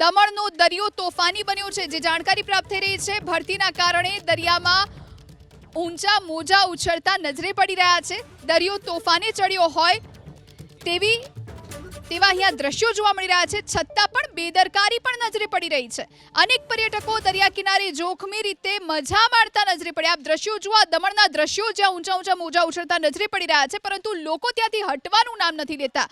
દમણનો દરિયો તોફાની બન્યો છે, જે જાણકારી પ્રાપ્ત થઈ રહી છે. ભરતીના કારણે દરિયામાં ઊંચા મોજા ઉછળતા નજરે પડી રહ્યા છે. દરિયો તોફાને ચડ્યો હોય તેવી, તેવા અહીંયા દ્રશ્યો જોવા મળી રહ્યા છે. છતાં પણ બેદરકારી પણ નજરે પડી રહી છે. અનેક પર્યટકો દરિયા કિનારે જોખમી રીતે મજા માણતા નજરે પડ્યા. આપ દ્રશ્યો જુઓ, દમણના દ્રશ્યો જ્યાં ઊંચા ઊંચા મોજા ઉછળતા નજરે પડી રહ્યા છે, પરંતુ લોકો ત્યાંથી હટવાનું નામ નથી લેતા.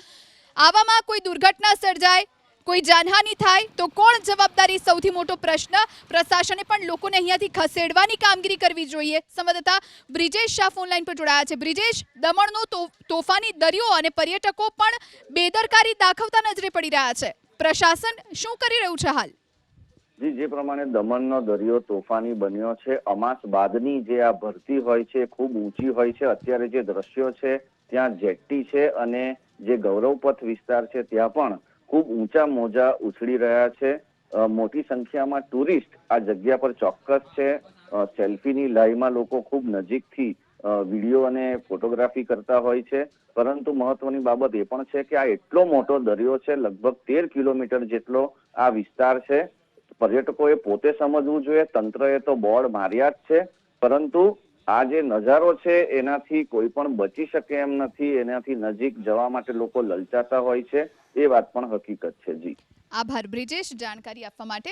આવામાં કોઈ દુર્ઘટના સર્જાય કોઈ જાનહાનિ થાય તો કોણ જવાબદારી? સૌથી મોટો પ્રશ્ન. પ્રશાસને પણ લોકોને અહીંયાથી ખસેડવાની કામગીરી કરવી જોઈએ. સંવાદદાતા બ્રિજેશ શાહ ફોનલાઈન પર જોડાયા છે. બ્રિજેશ, દમણનો તોફાની દરિયો અને પર્યટકો પણ બેદરકારી દાખવતા નજરે પડી રહ્યા છે. પ્રશાસન શું કરી રહ્યું છે હાલ? જી, જે પ્રમાણે દમણનો દરિયો તોફાની બન્યો છે, અમાસ બાદની જે આ ભરતી હોય છે, ખૂબ ઊંચી હોય છે, અત્યારે જે દ્રશ્યો છે, ત્યાં જેટ્ટી છે અને જે ગૌરવપથ વિસ્તાર છે, ત્યાં પણ ખૂબ ઊંચા મોજા ઉછળી રહ્યા છે. મોટી સંખ્યામાં ટુરિસ્ટ આ જગ્યા પર ચોક્કસ છે. સેલ્ફીની લાઈમાં લોકો ખૂબ નજીકથી વીડિયો અને ફોટોગ્રાફી કરતા હોય છે. પરંતુ મહત્વની બાબત એ પણ છે કે આ એટલો મોટો દરિયો છે, લગભગ તેર કિલોમીટર જેટલો આ વિસ્તાર છે. પર્યટકોએ પોતે સમજવું જોઈએ, તંત્રએ તો બોર્ડ માર્યા જ છે. પરંતુ આ જે નજારો છે, એનાથી કોઈ પણ બચી શકે એમ નથી. એનાથી નજીક જવા માટે લોકો લલચાતા હોય છે. એ વાત પણ હકીકત છે, જી. આભાર. બ્રિજેશ, જાણકારી આપવા માટે